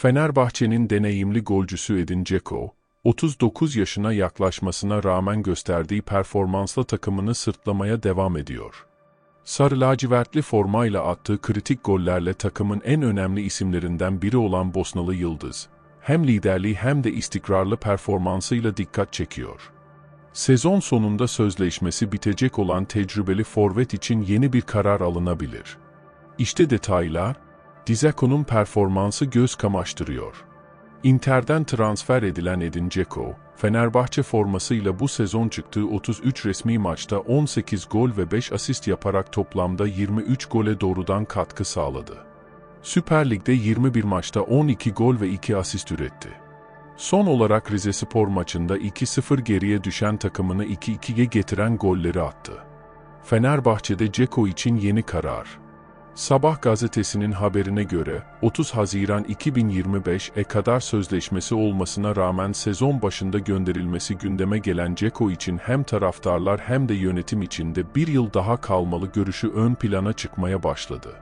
Fenerbahçe'nin deneyimli golcüsü Edin Dzeko, 39 yaşına yaklaşmasına rağmen gösterdiği performansla takımını sırtlamaya devam ediyor. Sarı lacivertli formayla attığı kritik gollerle takımın en önemli isimlerinden biri olan Bosnalı Yıldız, hem liderliği hem de istikrarlı performansıyla dikkat çekiyor. Sezon sonunda sözleşmesi bitecek olan tecrübeli forvet için yeni bir karar alınabilir. İşte detaylar, Dizeko'nun performansı göz kamaştırıyor. Inter'den transfer edilen Edin Dzeko, Fenerbahçe formasıyla bu sezon çıktığı 33 resmi maçta 18 gol ve 5 asist yaparak toplamda 23 gole doğrudan katkı sağladı. Süper Lig'de 21 maçta 12 gol ve 2 asist üretti. Son olarak Rizespor maçında 2-0 geriye düşen takımını 2-2'ye getiren golleri attı. Fenerbahçe'de Ceko için yeni karar. Sabah gazetesinin haberine göre 30 Haziran 2025'e kadar sözleşmesi olmasına rağmen sezon başında gönderilmesi gündeme gelen Ceko için hem taraftarlar hem de yönetim içinde bir yıl daha kalmalı görüşü ön plana çıkmaya başladı.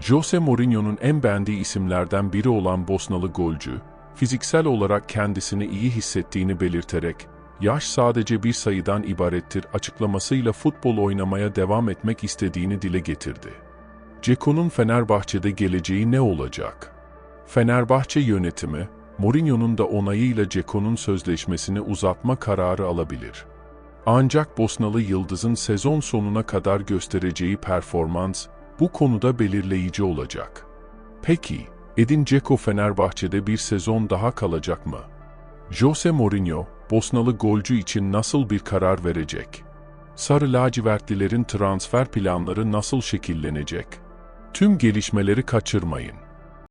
Jose Mourinho'nun en beğendiği isimlerden biri olan Bosnalı golcü, fiziksel olarak kendisini iyi hissettiğini belirterek, yaş sadece bir sayıdan ibarettir açıklamasıyla futbol oynamaya devam etmek istediğini dile getirdi. Ceko'nun Fenerbahçe'de geleceği ne olacak? Fenerbahçe yönetimi, Mourinho'nun da onayıyla Ceko'nun sözleşmesini uzatma kararı alabilir. Ancak Bosnalı Yıldız'ın sezon sonuna kadar göstereceği performans, bu konuda belirleyici olacak. Peki, Edin Dzeko Fenerbahçe'de bir sezon daha kalacak mı? Jose Mourinho, Bosnalı golcü için nasıl bir karar verecek? Sarı lacivertlilerin transfer planları nasıl şekillenecek? Tüm gelişmeleri kaçırmayın.